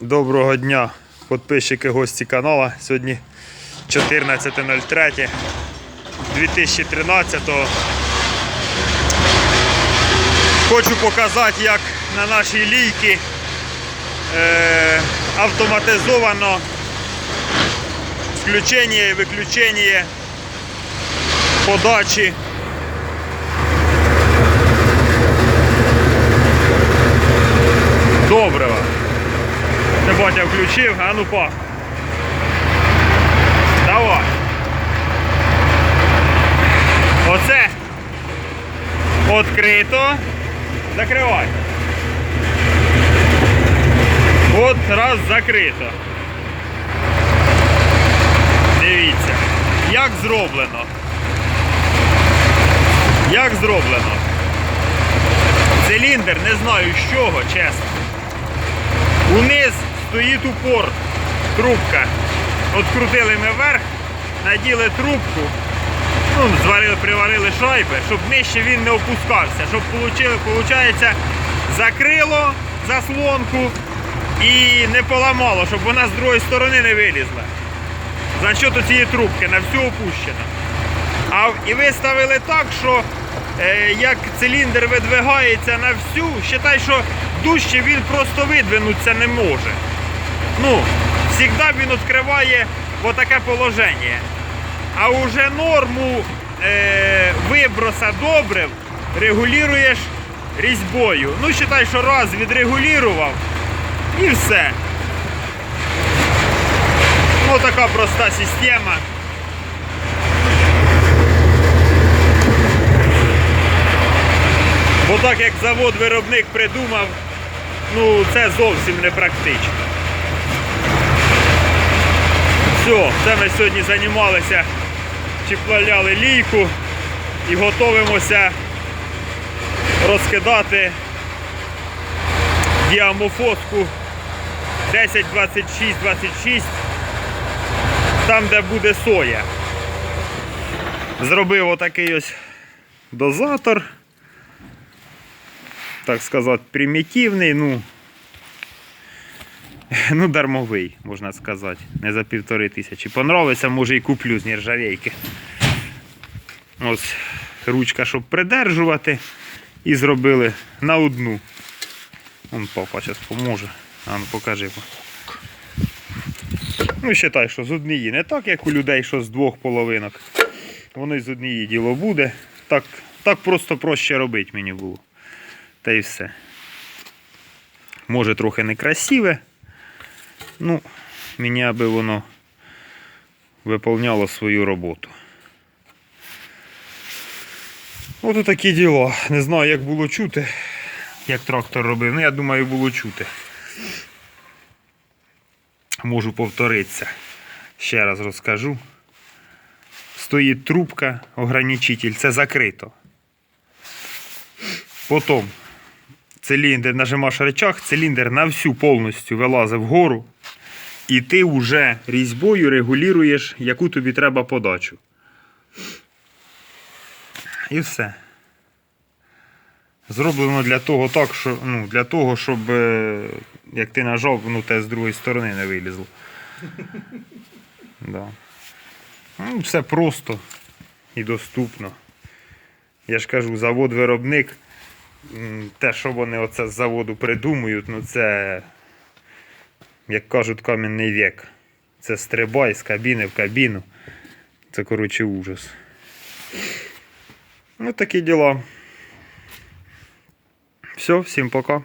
Доброго дня, підписчики, гості каналу. Сьогодні 14.03 2013 Хочу показати, як на нашій лійці е, автоматизовано включення і виключення подачі добрива. Це батя включив, а ну па. Давай. Оце відкрито. Закривай. От раз закрито. Дивіться, як зроблено. Як зроблено. Циліндр не знаю з чого, чесно. Униз стоїть упор, трубка. От крутили ми вверх, наділи трубку, ну, зварили, приварили шайби, щоб нижче він не опускався, щоб получається, закрило заслонку і не поламало, щоб вона з другої сторони не вилізла. За що цієї трубки на всю опущено. А і виставили так, що е, як циліндр видвигається на всю, вважай, що дужче він просто видвинутися не може. Ну, завжди він відкриває отаке положення. А уже норму е, виброса добрив регулюєш різьбою. Ну, вважай, що раз відрегулював і все. Ну, така проста система. Бо так як завод-виробник придумав, ну це зовсім не практично. Все, це ми сьогодні займалися, чіпляли лійку і готуємося розкидати діамофоску 10, 26, 26, там де буде соя. Зробив отакий ось дозатор так сказати, примітивний, ну, ну, дармовий, можна сказати, не за півтори тисячі. Понравиться, може і куплю з нержавейки. Ось ручка, щоб придержувати. І зробили на одну. Вон папа зараз поможе. А ну покажи. Ну, вважай, що з однієї. Не так, як у людей, що з двох половинок. Воно з однієї діло буде. Так, так просто проще робити мені було. Та й все. Може трохи некрасиве. Ну, мені аби воно виповняло свою роботу. Ось такі діла. Не знаю, як було чути, як трактор робив. Ну, я думаю, було чути. Можу повторитися. Ще раз розкажу. Стоїть трубка, ограничитель, це закрито. Потім циліндр, нажимаєш рычаг, циліндр на всю повністю вилазить вгору. І ти вже різьбою регулюєш, яку тобі треба подачу. І все. Зроблено для того, так, що, ну, для того, щоб е, як ти нажав, воно те з другої сторони не вилізло. Да. Ну, все просто і доступно. Я ж кажу, завод-виробник. Те, що вони оце з заводу придумують, ну це, як кажуть, кам'яний вік. Це стрибай з кабіни в кабіну. Це, коротше, ужас. Ну, такі діла. Все, всім пока.